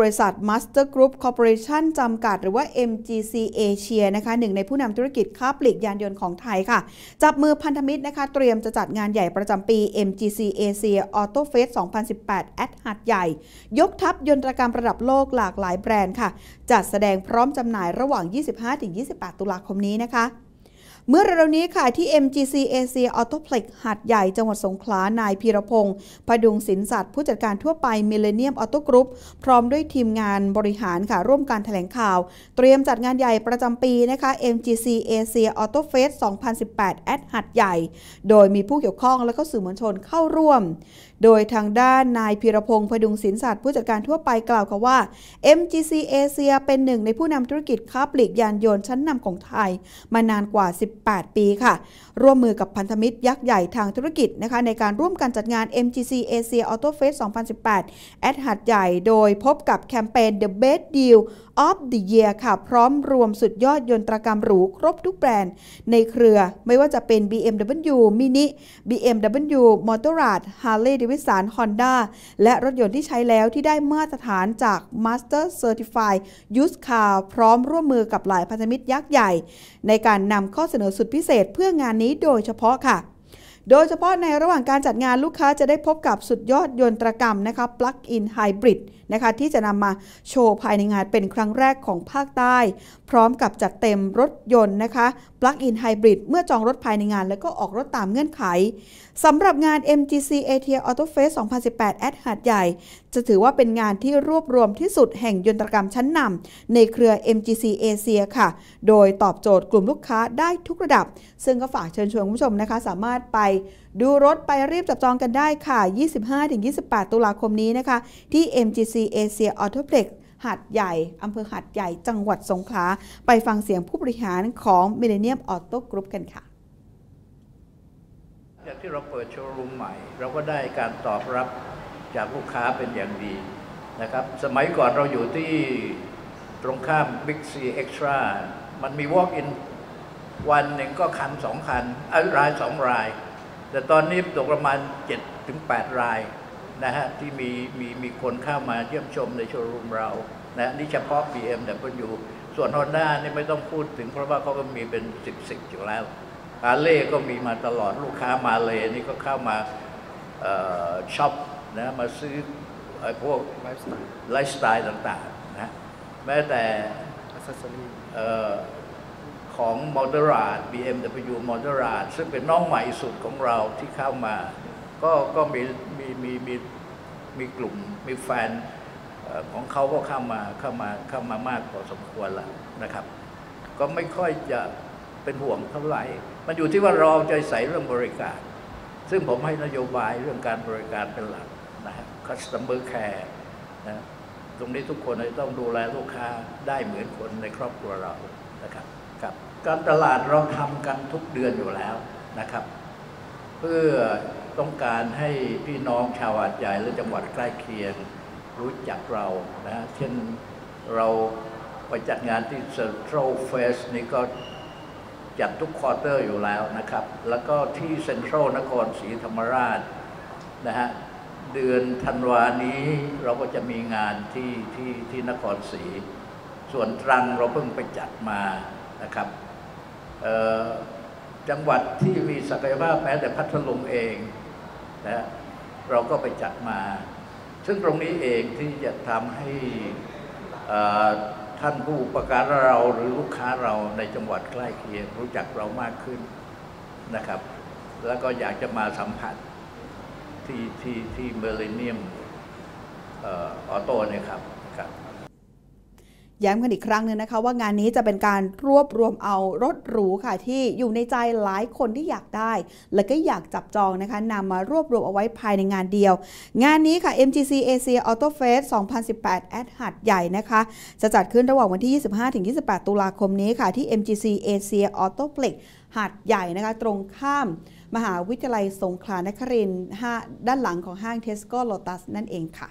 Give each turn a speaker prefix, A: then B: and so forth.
A: บริษัท Master Group Corporation จำกัด หรือว่า MGC Asia นะคะหนึ่งในผู้นำธุรกิจค้าปลีกยานยนต์ของไทยค่ะ จับมือพันธมิตรนะคะเตรียมจะจัดงานใหญ่ประจำปี MGC Asia Auto Fest 2018 at หัดใหญ่ ยกทัพยนตรกรรมระดับโลกหลากหลายแบรนด์ค่ะ จัดแสดงพร้อมจำหน่ายระหว่าง 25-28 ตุลาคมนี้นะคะ เมื่อเร็วนี้ค่ะที่ MGC Asia Autoplex หัดใหญ่จังหวัดสงขลานายพีรพงศ์พดุงสินสัตว์ผู้จัดการทั่วไป Millennium Auto Group พร้อมด้วยทีมงานบริหารค่ะร่วมการถแถลงข่าว เตรียมจัดงานใหญ่ประจำปีนะคะ MGC Asia Auto Fest 2018 at หัดใหญ่ โดยมีผู้เกี่ยวข้องและก็สื่อมวลชนเข้าร่วม โดยทางด้านนายพีรพงศ์พดุงสินสัตว์ผู้จัดการทั่วไปกล่าวค่ะว่า MGC Asia เป็นหนึ่งในผู้นำธุรกิจค้าปลีกยานยนต์ชั้นนำของไทย มานานกว่า 10 18 ปีค่ะ ร่วมมือกับพันธมิตรยักษ์ใหญ่ทางธุรกิจนะคะในการร่วมกันจัดงาน MGC Asia Auto Fest 2018 at หัดใหญ่ โดยพบกับแคมเปญ The Best Deal of the Year ค่ะ พร้อมรวมสุดยอดยนตรกรรมหรูครบทุกแบรนด์ในเครือไม่ว่าจะเป็น BMW Mini BMW Motorrad Harley Davidson Honda และรถยนต์ที่ใช้แล้วที่ได้มาตรฐานจาก Master Certified Used Car พร้อมร่วมมือกับหลายพันธมิตรยักษ์ใหญ่ ในการนำข้อเสนอสุดพิเศษเพื่องานนี้โดยเฉพาะค่ะ โดยเฉพาะในระหว่างการจัดงานลูกค้าจะได้พบกับสุดยอดยนตรกรรมนะคะ Plug-in Hybrid นะคะที่จะนำมาโชว์ภายในงานเป็นครั้งแรกของภาคใต้ พร้อมกับจัดเต็มรถยนต์นะคะ Plug-in Hybrid เมื่อจองรถภายในงาน แล้วก็ออกรถตามเงื่อนไขสำหรับงาน MGC Asia Auto Fest 2018 at หาดใหญ่ จะถือว่าเป็นงานที่รวบรวมที่สุดแห่งยนตรกรรมชั้นนำในเครือ MGC Asia ค่ะ โดยตอบโจทย์กลุ่มลูกค้าได้ทุกระดับ ซึ่งก็ฝากเชิญชวนคุณผู้ชมนะคะ สามารถไปดูรถไปรีบจับจองกันได้ค่ะ 25-28 ตุลาคมนี้นะคะ ที่ MGC Asia Autoplex หัดใหญ่อำเภอหัดใหญ่ จังหวัดสงขลา ไปฟังเสียงผู้บริหารของ Millennium Auto Group กันค่ะ
B: จากที่เราเปิดโชว์รูมใหม่ เราก็ได้การตอบรับจากลูกค้าเป็นอย่างดีนะครับ สมัยก่อนเราอยู่ที่ตรงข้าม Big C Extra มันมี Walk in วันหนึ่งก็คันสองคันรายสองราย แต่ตอนนี้ตกประมาณ7ถึง8รายนะฮะที่มีมีมีคนเข้ามาเยี่ยมชมในโชว์รูมเรานะนี่เฉพาะ BMW ส่วน Honda นี่ไม่ต้องพูดถึงเพราะว่าเขาก็มีเป็นสิบสิบอยู่แล้วอาเล่ก็มีมาตลอดลูกค้ามาเลยนี่ก็เข้ามาช็อปนะมาซื้อไอ้พวกไลฟ์สไตล์ต่างๆนะแม้แต่ ของมอเตอร์ราด BMW มอเตอร์ราดซึ่งเป็นน้องใหม่สุดของเราที่เข้ามา ก็ก็มีมีมีมีมีกลุ่มมีแฟนของเขาก็เข้ามาเข้ามาเข้ามามากพอสมควรแล้วนะครับ ก็ไม่ค่อยจะเป็นห่วงเท่าไหร่ มันอยู่ที่ว่าเราใจใส่เรื่องบริการ ซึ่งผมให้นโยบายเรื่องการบริการเป็นหลักนะฮะ customer care นะตรงนี้ทุกคนจะต้องดูแลลูกค้าได้เหมือนคนในครอบครัวเรานะครับ ครับการตลาดเราทำกันทุกเดือนอยู่แล้วนะครับ เพื่อต้องการให้พี่น้องชาวอาดใหญ่และจังหวัดใกล้เคียงรู้จักเรานะเช่นเราไปจัดงานที่ Central Fest นี่ก็จัดทุกควอเตอร์อยู่แล้วนะครับ แล้วก็ที่เซ็นทรัลนครศรีธรรมราชนะฮะเดือนธันวานี้เราก็จะมีงานที่ที่ที่นครศรี ส่วนตรังเราเพิ่งไปจัดมา นะครับจังหวัดที่มีศักยภาพแม้แต่พัทลุงเองนะเราก็ไปจัดมา ซึ่งตรงนี้เองที่จะทำให้ท่านผู้ประการเราหรือลูกค้าเราในจังหวัดใกล้เคียงรู้จักเรามากขึ้นนะครับ แล้วก็อยากจะมาสัมผัสที่ที่ที่เมริเลเนียมออโต้เนี่ยครับ
A: ย้ำกันอีกครั้งหนึ่งนะคะ ว่างานนี้จะเป็นการรวบรวมเอารถหรูค่ะ ที่อยู่ในใจหลายคนที่อยากได้ และก็อยากจับจองนะคะนำมารวบรวมเอาไว้ภายในงานเดียว งานนี้ค่ะ MGC Asia Auto Fest 2018 at หัดใหญ่นะคะ จะจัดขึ้นระหว่างวันที่ 25-28 ตุลาคมนี้ค่ะ ที่ MGC Asia Autoplex หัดใหญ่นะคะตรงข้ามมหาวิทยาลัยสงขลานครินทร์ด้านหลังของห้างเทสโก้โลตัสนั่นเองค่ะ